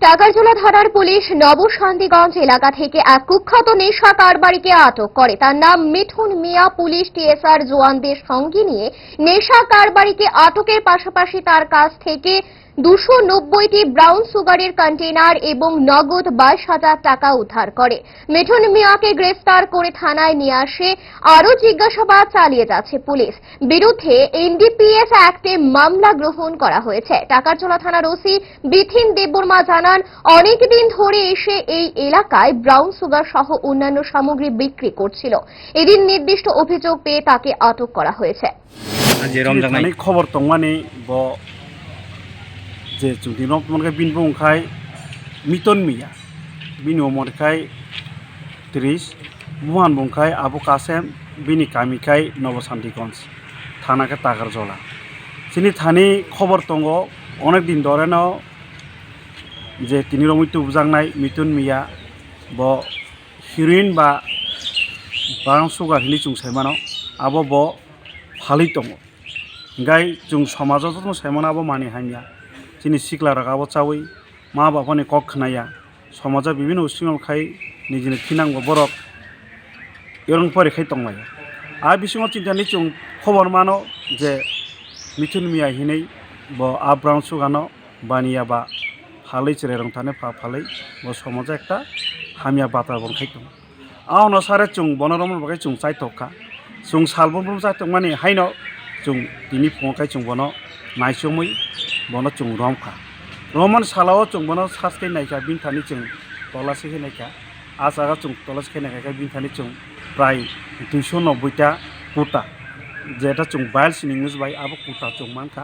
টাকারজোলা থানার পুলিশ নবশান্তিগঞ্জ এলাকা থেকে এক কুখ্যাত নেশা কারবারিকে আটক করে। তার নাম মিঠুন মিয়া। পুলিশ টিএসআর জওয়ানদের সঙ্গে নিয়ে নেশা কারবারিকে আটকের পাশাপাশি তার কাছ থেকে দুশো নব্বইটি ব্রাউন সুগারের কন্টেনার এবং নগদ বাইশ হাজার টাকা উদ্ধার করে। মিঠুন মিয়াকে গ্রেফতার করে থানায় নিয়ে আসে আরও জিজ্ঞাসাবাদ চালিয়ে যাচ্ছে পুলিশ। বিরুদ্ধে এনডিপিএস অ্যাক্টে মামলা গ্রহণ করা হয়েছে। টাকারচলা থানার ওসি বিথিন দেববর্মা জানান অনেকদিন ধরে এসে এই এলাকায় ব্রাউন সুগার সহ অন্যান্য সামগ্রী বিক্রি করছিল। এদিন নির্দিষ্ট অভিযোগ পেয়ে তাকে আটক করা হয়েছে। খবর তো মানে जे जुदि न मनखाय बिन बुंखाय मिटन मिया बिनि उमरखाय त्रिस बुहान बुंखाय आबु कासेम बिनि कामिखाय नबशान्तिगन्ज थानाखै तागार जला जोंनि थानि खबर दङ अनेक दिन धरे न जे तिनि रमितु बुजांनाय मिटन मिया ब हिर'इन बा बां सुगार हिनि चुंसाइमानो आबो ब फालै दङ गाय जों समाजावथ' जों सायमनाबो मानि हानिया जोंनि सिख्ला रागाबो चावै मा बापानि कक खोनाया समाजा बिभिन्न उसिङावखाय निजिनि खिनांगौ बरक एरं परेखाय दंलायो आरो बिसिङाव चिन्तानि जों खबर मानो जे मिथुन मिया हिनै ब आब्रां सुगानो बानिया बा फालै चिरायरं थाने फा फालै ब समाजा একটা হামিয়া বাতা বনখাই দं আউনো সারে চুং বনরমন বাকে চুং চাইতকা চুং সালবন চাইতক মানে হাইনো bono chung rom kha roman salao chung bono sas ke nai kha bin thani chung tola se ke nai kha as aga chung tola se ke nai kha bin thani chung প্রায় দুইশো নব্বইটা কোটা যেটা চুং বাইল সিনিংস by আবার কোটা চুং মানখা